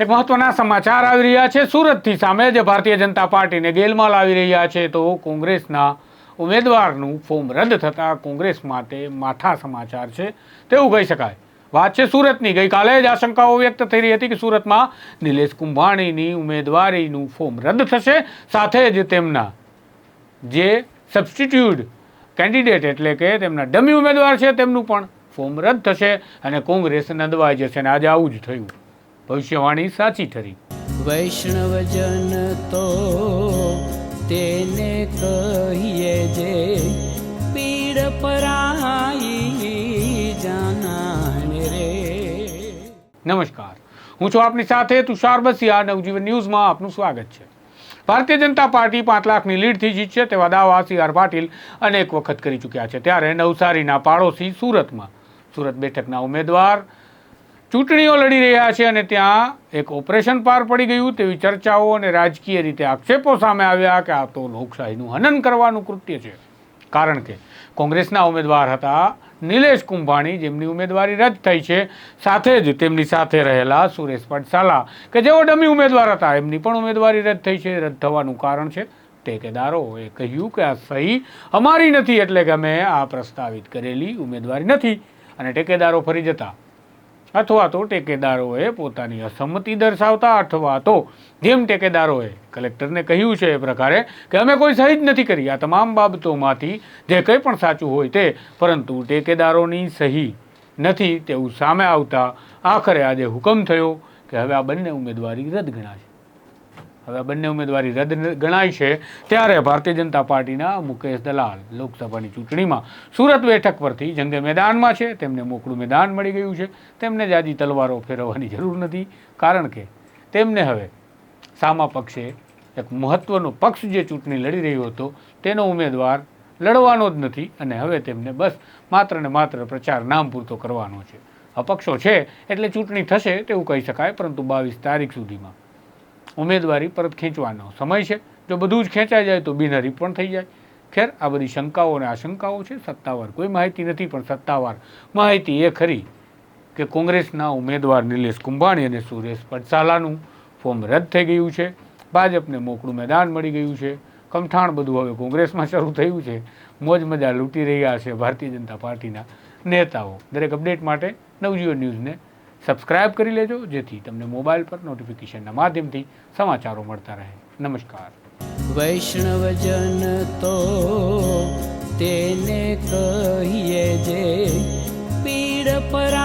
એક મહત્વના સમાચાર આવી રહ્યા છે. સુરતથી સામે જે ભારતીય જનતા પાર્ટીને ગેલમાં લાવી રહ્યા છે તો કોંગ્રેસના ઉમેદવારનું ફોર્મ રદ થતાં કોંગ્રેસ માટે માથા સમાચાર છે. તેવું કહી શકાય. વાત છે સુરતની. ગઈકાલે જ આશંકાઓ વ્યક્ત થઈ રહી હતી કે સુરતમાં નિલેશ કુંભાણીની ઉમેદવારીનું ફોર્મ રદ થશે. સાથે જ તેમના જે સબસ્ટિટ્યુટ કેન્ડિડેટ એટલે કે તેમના ડમી ઉમેદવાર છે તેમનું પણ ફોર્મ રદ થશે અને કોંગ્રેસ નંદવાઈ જશે અને આજે આવું જ થયું. ભવિષ્યવાણી સાચી ઠરી. વૈષ્ણવજન તો તેને કહીએ જે પીડ પરાઈ જાનાને રે. નમસ્કાર. હું છું આપની સાથે તુષાર બસિયા. નવજીવન ન્યૂઝમાં આપનું સ્વાગત છે. ભારતીય જનતા પાર્ટી પાંચ લાખની લીડથી જીતશે તેવા દાવા સી આર પાટીલ અનેક વખત કરી ચૂક્યા છે. ત્યારે નવસારીના પાડોશી સુરતમાં સુરત બેઠકના ઉમેદવાર ચૂંટણીઓ લડી રહ્યા છે અને ત્યાં એક ઓપરેશન પાર પડી ગયું તેવી ચર્ચાઓ અને રાજકીય રીતે આક્ષેપો સામે આવ્યા કે આ તો લોકશાહીનું હનન કરવાનું કૃત્ય છે. કારણ કે કોંગ્રેસના ઉમેદવાર હતા નિલેશ કુંભાણી, જેમની ઉમેદવારી રદ થઈ છે, સાથે જ તેમની સાથે રહેલા સુરેશ પટસાલા, કે જેઓ ડમી ઉમેદવાર હતા, એમની પણ ઉમેદવારી રદ થઈ છે. રદ થવાનું કારણ છે ટેકેદારોએ કહ્યું કે આ સહી અમારી નથી એટલે કે અમે આ પ્રસ્તાવિત કરેલી ઉમેદવારી નથી અને ટેકેદારો ફરી જતા અથવા તો ટેકેદારોએ પોતાની અસંમતિ દર્શાવતા અથવા તો જેમ ટેકેદારોએ કલેક્ટરને કહ્યું છે એ પ્રકારે કે અમે કોઈ સહી જ નથી કરી. આ તમામ બાબતોમાંથી જે કંઈ પણ સાચું હોય તે. પરંતુ ટેકેદારોની સહી નથી તેવું સામે આવતા આખરે આજે હુકમ થયો કે હવે આ બંને ઉમેદવારી રદ ગણાશે. હવે બંને ઉમેદવારી રદ ગણાય છે, ત્યારે ભારતીય જનતા પાર્ટીના મુકેશ દલાલ લોકસભાની ચૂંટણીમાં સુરત બેઠક પરથી જંગે મેદાનમાં છે, તેમને મોકળું મેદાન મળી ગયું છે. તેમને જાજી તલવારો ફેરવવાની જરૂર નથી, કારણ કે તેમને હવે સામા પક્ષે એક મહત્વનો પક્ષ જે ચૂંટણી લડી રહ્યો હતો, તેનો ઉમેદવાર લડવાનો જ નથી અને હવે તેમને બસ માત્ર ને માત્ર પ્રચાર નામ પૂરતો કરવાનો છે. અપક્ષો છે, એટલે ચૂંટણી થશે તેવું કહી શકાય, પરંતુ બાવીસ તારીખ સુધીમાં ઉમેદવારી પરત ખેંચવાનો સમય છે. જો બધું જ ખેંચાઈ જાય તો બિનહરીફ પણ થઈ જાય. ખેર, આ બધી શંકાઓ અને આશંકાઓ છે. સત્તાવાર કોઈ માહિતી નથી, પણ સત્તાવાર માહિતી એ ખરી કે કોંગ્રેસના ઉમેદવાર નિલેશ કુંભાણી અને સુરેશ પડસાલાનું ફોર્મ રદ થઈ ગયું છે. ભાજપને મોકળું મેદાન મળી ગયું છે. કમઠાણ બધું હવે કોંગ્રેસમાં શરૂ થયું છે. મોજ મજા લૂંટી રહ્યા છે ભારતીય જનતા પાર્ટીના નેતાઓ. દરેક અપડેટ માટે નવજીવન ન્યૂઝને સબસ્ક્રાઇબ કરી લેજો, જેથી તમને મોબાઈલ પર નોટિફિકેશનના માધ્યમથી સમાચારો મળતા રહે. નમસ્કાર. વૈષ્ણવજન તો તેને કહીએ જે પીડ પરાઈ